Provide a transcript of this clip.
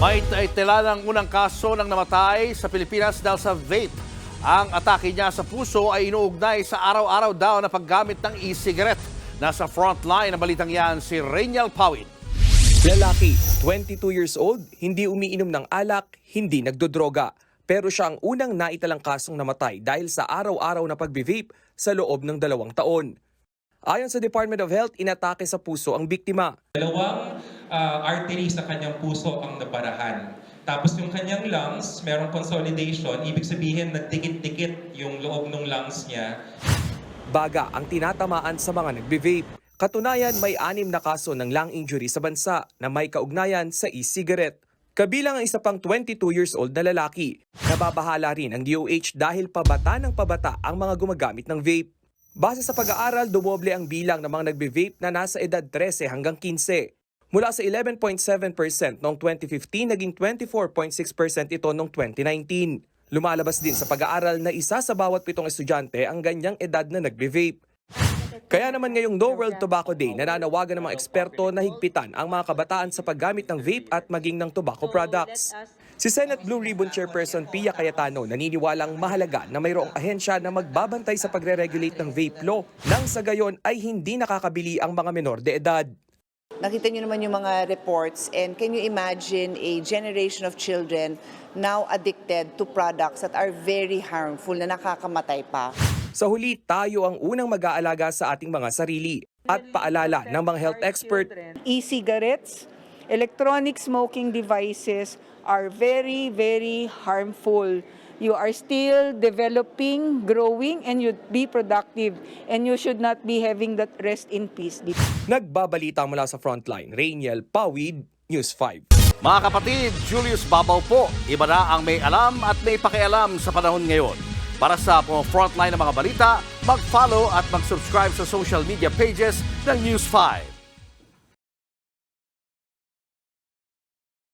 May tila ng unang kaso ng namatay sa Pilipinas dahil sa vape. Ang atake niya sa puso ay inuugnay sa araw-araw daw na paggamit ng e-cigarette. Nasa frontline ng balitang yan si Rainiel Pawid. Lalaki, 22 years old, hindi umiinom ng alak, hindi nagdodroga. Pero siya ang unang naitalang kasong namatay dahil sa araw-araw na pagbe-vape sa loob ng dalawang taon. Ayon sa Department of Health, inatake sa puso ang biktima. Dalawang ah, artery sa kanyang puso ang nabarahan. Tapos yung kanyang lungs, merong consolidation, ibig sabihin nagdikit-dikit yung loob ng lungs niya. Baga ang tinatamaan sa mga nagbe-vape. Katunayan, may anim na kaso ng lung injury sa bansa na may kaugnayan sa e-cigarette. Kabilang ang isa pang 22 years old na lalaki. Nababahala rin ang DOH dahil pabata ng pabata ang mga gumagamit ng vape. Base sa pag-aaral, dumoble ang bilang ng mga nagbe-vape na nasa edad 13 hanggang 15. Mula sa 11.7% noong 2015, naging 24.6% ito noong 2019. Lumalabas din sa pag-aaral na isa sa bawat pitong estudyante ang ganyang edad na nagbe-vape. Kaya naman ngayong No World Tobacco Day, nananawagan ng mga eksperto na higpitan ang mga kabataan sa paggamit ng vape at maging ng tobacco products. Si Senate Blue Ribbon Chairperson Pia Cayetano naniniwalang mahalaga na mayroong ahensya na magbabantay sa pagre-regulate ng vape law nang sa gayon ay hindi nakakabili ang mga menor de edad. Nakita niyo naman yung mga reports and can you imagine a generation of children now addicted to products that are very harmful na nakakamatay pa. Sa huli, tayo ang unang mag-aalaga sa ating mga sarili at paalala ng mga health expert e-cigarettes, electronic smoking devices are very, very harmful. You are still developing, growing, and you'd be productive. And you should not be having that rest in peace. Nagbabalita mula sa frontline, Rainiel Pawid, News 5. Mga kapatid, Julius Babaw po. Iba na ang may alam at may pakialam sa panahon ngayon. Para sa mga frontline ng mga balita, mag-follow at mag-subscribe sa social media pages ng News 5.